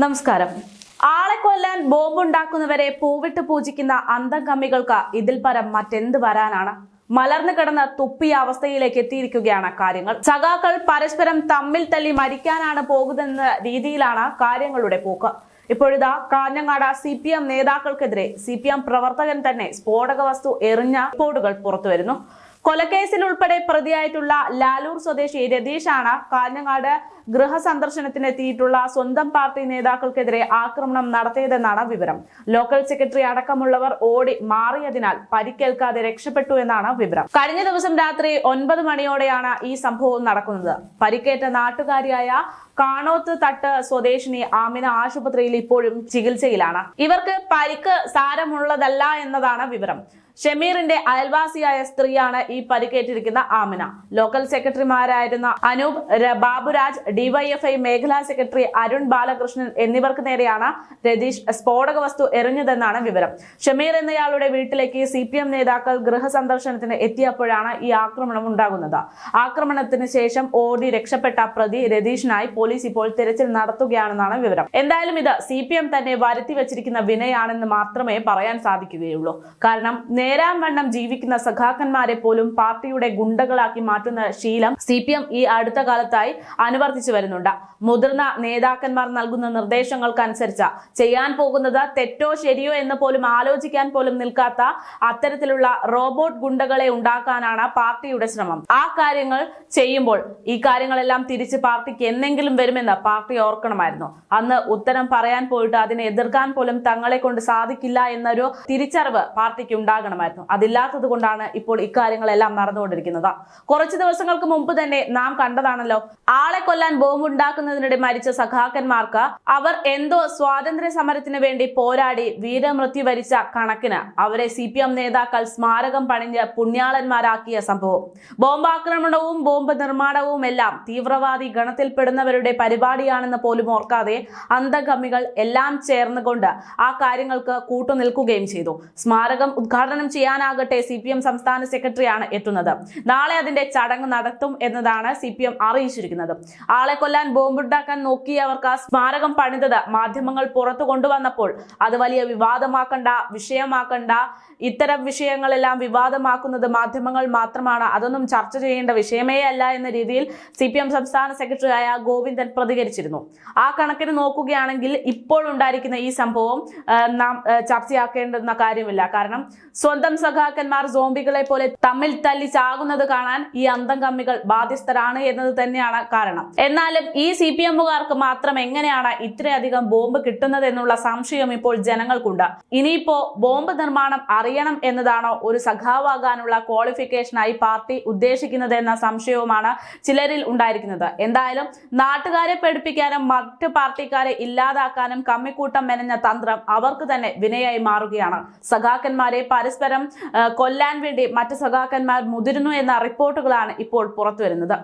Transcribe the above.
നമസ്കാരം. ആളെ കൊല്ലാൻ ബോംബുണ്ടാക്കുന്നവരെ പൂവിട്ട് പൂജിക്കുന്ന അന്തംകമ്മികൾക്ക് ഇതിൽ പരം മറ്റെന്ത് വരാനാണ്? മലർന്നു കിടന്ന് തുപ്പിയ അവസ്ഥയിലേക്ക് എത്തിയിരിക്കുകയാണ് കാര്യങ്ങൾ. സഖാക്കൾ പരസ്പരം തമ്മിൽ തല്ലി മരിക്കാനാണ് പോകുന്നതെന്ന രീതിയിലാണ് കാര്യങ്ങളുടെ പോക്ക്. ഇപ്പോഴിതാ കാഞ്ഞങ്ങാട് സി പി എം നേതാക്കൾക്കെതിരെ സി പി എം പ്രവർത്തകൻ തന്നെ സ്ഫോടക വസ്തു എറിഞ്ഞ റിപ്പോർട്ടുകൾ പുറത്തുവരുന്നു. കൊലക്കേസിൽ ഉൾപ്പെടെ പ്രതിയായിട്ടുള്ള ലാലൂർ സ്വദേശി രതീഷാണ് കാഞ്ഞങ്ങാട് ഗൃഹ സന്ദർശനത്തിനെത്തിയിട്ടുള്ള സ്വന്തം പാർട്ടി നേതാക്കൾക്കെതിരെ ആക്രമണം നടത്തിയതെന്നാണ് വിവരം. ലോക്കൽ സെക്രട്ടറി അടക്കമുള്ളവർ ഓടി മാറിയതിനാൽ പരിക്കേൽക്കാതെ രക്ഷപ്പെട്ടു എന്നാണ് വിവരം. കഴിഞ്ഞ ദിവസം രാത്രി ഒൻപത് മണിയോടെയാണ് ഈ സംഭവം നടക്കുന്നത്. പരിക്കേറ്റ നാട്ടുകാരിയായ കാണോത്ത് തട്ട് സ്വദേശിനി ആമിന ആശുപത്രിയിൽ ഇപ്പോഴും ചികിത്സയിലാണ്. ഇവർക്ക് പരിക്ക് സാരമുള്ളതല്ല എന്നതാണ് വിവരം. ഷമീറിന്റെ അയൽവാസിയായ സ്ത്രീയാണ് ഈ പരിക്കേറ്റിരിക്കുന്ന ആമിന. ലോക്കൽ സെക്രട്ടറിമാരായിരുന്ന അനൂപ് ബാബുരാജ് ഡിവൈഎഫ്ഐ മേഖലാ സെക്രട്ടറി അരുൺ ബാലകൃഷ്ണൻ എന്നിവർക്ക് നേരെയാണ് രതീഷ് സ്ഫോടക വസ്തു എറിഞ്ഞതെന്നാണ് വിവരം. ഷമീർ എന്നയാളുടെ വീട്ടിലേക്ക് സി പി എം നേതാക്കൾ ഗൃഹ സന്ദർശനത്തിന് എത്തിയപ്പോഴാണ് ഈ ആക്രമണം ഉണ്ടാകുന്നത്. ആക്രമണത്തിന് ശേഷം ഓടി രക്ഷപ്പെട്ട പ്രതി രതീഷിനായി പോലീസ് ഇപ്പോൾ തിരച്ചിൽ നടത്തുകയാണെന്നാണ് വിവരം. എന്തായാലും ഇത് സി പി എം തന്നെ വരുത്തി വച്ചിരിക്കുന്ന വിനയാണെന്ന് മാത്രമേ പറയാൻ സാധിക്കുകയുള്ളൂ. കാരണം നേരാം വണ്ണം ജീവിക്കുന്ന സഖാക്കന്മാരെ പോലും പാർട്ടിയുടെ ഗുണ്ടകളാക്കി മാറ്റുന്ന ശീലം സി പി എം ഈ അടുത്ത കാലത്തായി അനുവർത്തിച്ചു വരുന്നുണ്ട്. മുതിർന്ന നേതാക്കന്മാർ നൽകുന്ന നിർദ്ദേശങ്ങൾക്കനുസരിച്ച് ചെയ്യാൻ പോകുന്നത് തെറ്റോ ശരിയോ എന്ന് പോലും ആലോചിക്കാൻ പോലും നിൽക്കാത്ത അത്തരത്തിലുള്ള റോബോട്ട് ഗുണ്ടകളെ ഉണ്ടാക്കാനാണ് പാർട്ടിയുടെ ശ്രമം. ആ കാര്യങ്ങൾ ചെയ്യുമ്പോൾ ഈ കാര്യങ്ങളെല്ലാം തിരിച്ച് പാർട്ടിക്ക് എന്നെങ്കിലും വരുമെന്ന് പാർട്ടി ഓർക്കണമായിരുന്നു. അന്ന് ഉത്തരം പറയാൻ പോയിട്ട് അതിനെ എതിർക്കാൻ പോലും തങ്ങളെ കൊണ്ട് സാധിക്കില്ല എന്നൊരു തിരിച്ചറിവ് പാർട്ടിക്ക് ഉണ്ടാകണമായിരുന്നു അതില്ലാത്തത് കൊണ്ടാണ് ഇപ്പോൾ ഇക്കാര്യങ്ങളെല്ലാം നടന്നുകൊണ്ടിരിക്കുന്നത്. കുറച്ച് ദിവസങ്ങൾക്ക് മുമ്പ് തന്നെ നാം കണ്ടതാണല്ലോ ആളെ കൊല്ലാൻ ബോംബ് ഉണ്ടാക്കുന്നതിനിടെ മരിച്ച സഖാക്കന്മാർക്ക് അവർ എന്തോ സ്വാതന്ത്ര്യ സമരത്തിന് വേണ്ടി പോരാടി വീരമൃത്യു വരിച്ച കണക്കിന് അവരെ സി പി എം നേതാക്കൾ സ്മാരകം പണിഞ്ഞ് പുണ്യാളന്മാരാക്കിയ സംഭവം. ബോംബാക്രമണവും ബോംബ് നിർമ്മാണവും എല്ലാം തീവ്രവാദി ഗണത്തിൽപ്പെടുന്നവരുടെ പരിപാടിയാണെന്ന് പോലും ഓർക്കാതെ അന്തകമ്മികൾ എല്ലാം ചേർന്നുകൊണ്ട് ആ കാര്യങ്ങൾക്ക് കൂട്ടുനിൽക്കുകയും ചെയ്തു. സ്മാരകം ഉദ്ഘാടനം ചെയ്യാനാകട്ടെ സി പി എം സംസ്ഥാന സെക്രട്ടറിയാണ് എത്തുന്നത്. നാളെ അതിന്റെ ചടങ്ങ് നടത്തും എന്നതാണ് സി പി എം അറിയിച്ചിരിക്കുന്നത്. ആളെ കൊല്ലാൻ ബോംബുണ്ടാക്കാൻ നോക്കിയവർക്ക് ആ സ്മാരകം പണിതത് മാധ്യമങ്ങൾ പുറത്തു കൊണ്ടുവന്നപ്പോൾ അത് വലിയ വിവാദമാക്കണ്ട വിഷയമാക്കണ്ട ഇത്തരം വിഷയങ്ങളെല്ലാം വിവാദമാക്കുന്നത് മാധ്യമങ്ങൾ മാത്രമാണ്. അതൊന്നും ചർച്ച ചെയ്യേണ്ട വിഷയമേ അല്ല എന്ന രീതിയിൽ സി പി എം സംസ്ഥാന സെക്രട്ടറിയായ ഗോവിന്ദൻ പ്രതികരിച്ചിരുന്നു. ആ കണക്കിന് നോക്കുകയാണെങ്കിൽ ഇപ്പോൾ ഉണ്ടായിരിക്കുന്ന ഈ സംഭവം നാം ചർച്ചയാക്കേണ്ടുന്ന കാര്യമില്ല. കാരണം സ്വന്തം സഖാക്കന്മാർ സോംബികളെ പോലെ തമ്മിൽ തല്ലി ചാകുന്നത് കാണാൻ ഈ അന്തം കമ്മികൾ ബാധ്യസ്ഥരാണ് എന്നത് തന്നെയാണ് കാരണം. എന്നാലും ഈ സി പി എമ്മുകാർക്ക് മാത്രം എങ്ങനെയാണ് ഇത്രയധികം ബോംബ് കിട്ടുന്നത് എന്നുള്ള സംശയം ഇപ്പോൾ ജനങ്ങൾക്കുണ്ട്. ഇനിയിപ്പോ ബോംബ് നിർമ്മാണം അറിയണം എന്നതാണോ ഒരു സഖാവാകാനുള്ള ക്വാളിഫിക്കേഷനായി പാർട്ടി ഉദ്ദേശിക്കുന്നത് എന്ന സംശയവുമാണ് ചിലരിൽ ഉണ്ടായിരിക്കുന്നത്. എന്തായാലും നാട്ടുകാരെ പേടിപ്പിക്കാനും മറ്റ് പാർട്ടിക്കാരെ ഇല്ലാതാക്കാനും കമ്മിക്കൂട്ടം മെനഞ്ഞ തന്ത്രം അവർക്ക് തന്നെ വിനയായി മാറുകയാണ്. സഖാക്കന്മാരെ പരസ്പരം പരസ്പരം കൊല്ലാൻ വേണ്ടി മറ്റ് സഖാക്കന്മാർ മുതിരുന്നു എന്ന റിപ്പോർട്ടുകളാണ് ഇപ്പോൾ പുറത്തുവരുന്നത്.